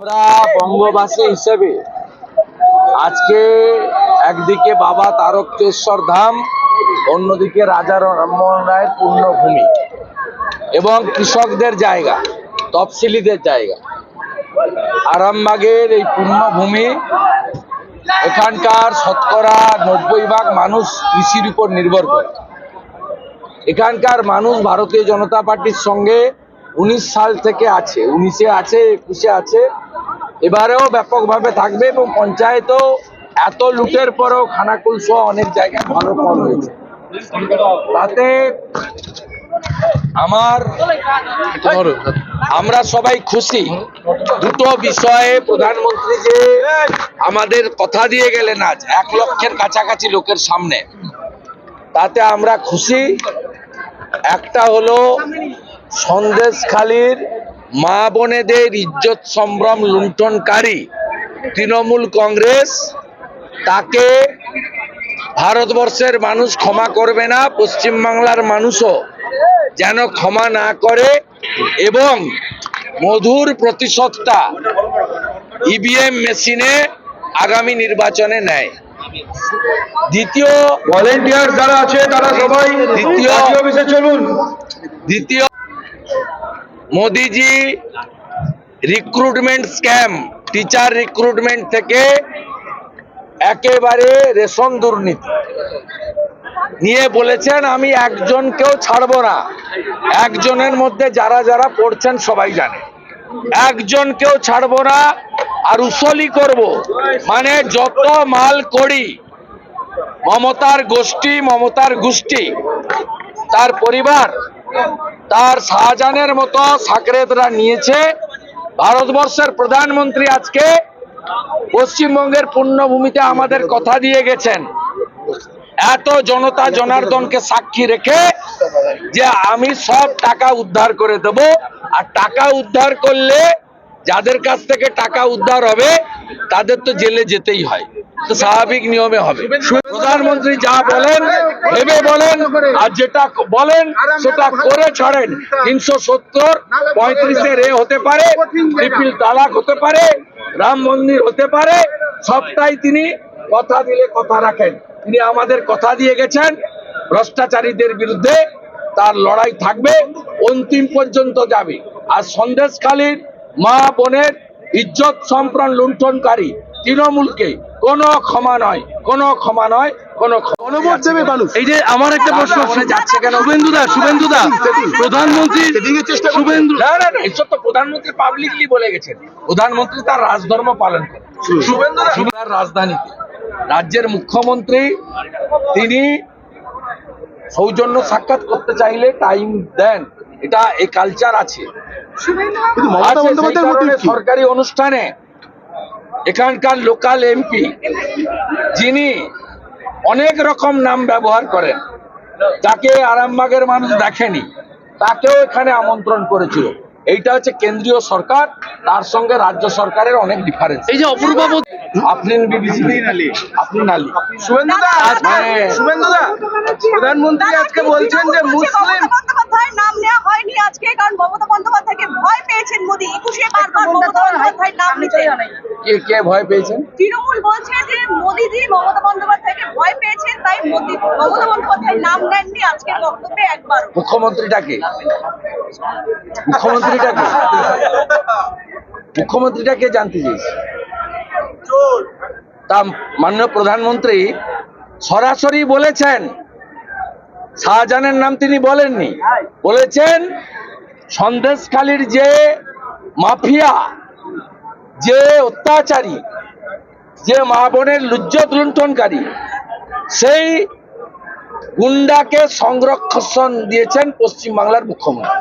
আমরা বঙ্গবাসী হিসেবে আজকে একদিকে বাবা তারকেশ্বর ধাম, অন্যদিকে রাজা রামমোহন রায়ের পূর্ণভূমি এবং কৃষকদের জায়গা, তফসিলিদের জায়গা। আরামবাগের এই পূর্ণভূমি, এখানকার শতকরা নব্বই ভাগ মানুষ কৃষির উপর নির্ভর করে। এখানকার মানুষ ভারতীয় জনতা পার্টির সঙ্গে উনিশ সাল থেকে আছে, উনিশে আছে, একুশে আছে। এবারেও ব্যাপকভাবে থাকবে এবং পঞ্চায়েতও এত লুটের পরেও খানাকুল সহ অনেক জায়গায় ভালো ফল হয়েছে। তাতে আমার আমরা সবাই খুশি। দুটো বিষয়ে প্রধানমন্ত্রী যে আমাদের কথা দিয়ে গেলেন আজ, এক লক্ষের কাছাকাছি লোকের সামনে। তাতে আমরা খুশি। একটা হলো সন্দেশখালীর মা বোনেদের ইজ্জত সম্ভ্রম লুণ্ঠনকারী তৃণমূল কংগ্রেস তাকে ভারতবর্ষের মানুষ ক্ষমা করবে না পশ্চিমবাংলার মানুষও যেন ক্ষমা না করে এবং মধুর প্রতিশোধটা ইভিএম মেশিনে আগামী নির্বাচনে নেয়। দ্বিতীয় ভলেন্টিয়ার যারা আছে তারা সবাই দ্বিতীয়- অফিসে চলুন। দ্বিতীয় মোদিজি রিক্রুটমেন্ট স্ক্যাম টিচার রিক্রুটমেন্ট থেকে একেবারে রেশন দুর্নীতি। নিয়ে বলেছেন, আমি একজনকেও ছাড়বো না। একজনের মধ্যে যারা যারা পড়ছেন সবাই জানে। একজনকেও ছাড়বো না আর উসলি করব। মানে যত মাল করি, মমতার গোষ্ঠী মমতার গোষ্ঠী, তার পরিবার তার শাহজাহানের মতো সাকরেতরা নিয়েছে। ভারতবর্ষের প্রধানমন্ত্রী আজকে পশ্চিমবঙ্গের পুণ্যভূমিতে আমাদের কথা দিয়ে গেছেন। এত জনতা জনার্দনকে সাক্ষী রেখে যে আমি সব টাকা উদ্ধার করে দেব। আর টাকা উদ্ধার করলে যাদের কাছ থেকে টাকা উদ্ধার হবে, তাদের তো জেলে যেতেই হয়। স্বাভাবিক নিয়মে হবে। প্রধানমন্ত্রী যা বলেন, ভেবে বলেন, আর যেটা বলেন, সেটা করে ছাড়েন। তিনশো সত্তর, পঁয়ত্রিশের এ হতে পারে ট্রিপল তালাক হতে পারে, রাম মন্দির হতে পারে, সবটাই তিনি কথা দিলে কথা রাখেন। তিনি আমাদের কথা দিয়ে গেছেন, ভ্রষ্টাচারীদের বিরুদ্ধে তার লড়াই থাকবে, অন্তিম পর্যন্ত যাবে। আর সন্দেশখালীর মা বোনের ইজ্জত সম্প্রণ লুণ্ঠনকারী তৃণমূলকে কোনো ক্ষমা নয় কোনো ক্ষমা নয় কোনো দেবে মানুষ। এই যে আমার একটা প্রশ্ন রান্না করে যাচ্ছে কেন? শুভেন্দুদা শুভেন্দুদা প্রধানমন্ত্রী শুভেন্দু না না না এসব তো প্রধানমন্ত্রী পাবলিকলি বলে গেছেন। প্রধানমন্ত্রী তার রাজধর্ম পালন করেন। রাজধানীতে রাজ্যের মুখ্যমন্ত্রী তিনি সৌজন্য সাক্ষাৎ করতে চাইলে টাইম দেন। এটা এই কালচার আছে। সরকারি মমতা এখানকার লোকাল এমপি যিনি অনেক রকম নাম ব্যবহার করেন। যাকে আরামবাগের মানুষ দেখেনি তাকেও এখানে আমন্ত্রণ করেছিল। এইটা হচ্ছে কেন্দ্রীয় সরকার তার সঙ্গে রাজ্য সরকারের অনেক ডিফারেন্স এই যে অপূর্ব আপনি শুভেন্দুদা প্রধানমন্ত্রী আজকে বলছেন যে মুসলিম নাম নেওয়া হয়নি আজকে কারণ মমতা বন্দ্যোপাধ্যায়কে ভয় পেয়েছেন মোদী। একুশে বারবার মমতা বন্দ্যোপাধ্যায়ের নাম নিতে। কে কে ভয় পেয়েছেন? তৃণমূল বলছে যে মোদীজি মমতা বন্দ্যোপাধ্যায়কে ভয় পেয়েছেন তাই মোদী মমতা বন্দ্যোপাধ্যায়ের নাম নেননি আজকের বক্তব্যে একবার মুখ্যমন্ত্রীটাকে মুখ্যমন্ত্রীটাকে মুখ্যমন্ত্রীটাকে জানতে চেয়েছি? তা মাননীয় প্রধানমন্ত্রী সরাসরি বলেছেন শাহজাহানের নাম তিনি বলেননি। বলেছেন সন্দেশখালীর যে মাফিয়া যে অত্যাচারী যে মা বোনের লুজ্জত লুণ্ঠনকারী সেই গুন্ডাকে সংরক্ষণ দিয়েছেন পশ্চিমবাংলার মুখ্যমন্ত্রী।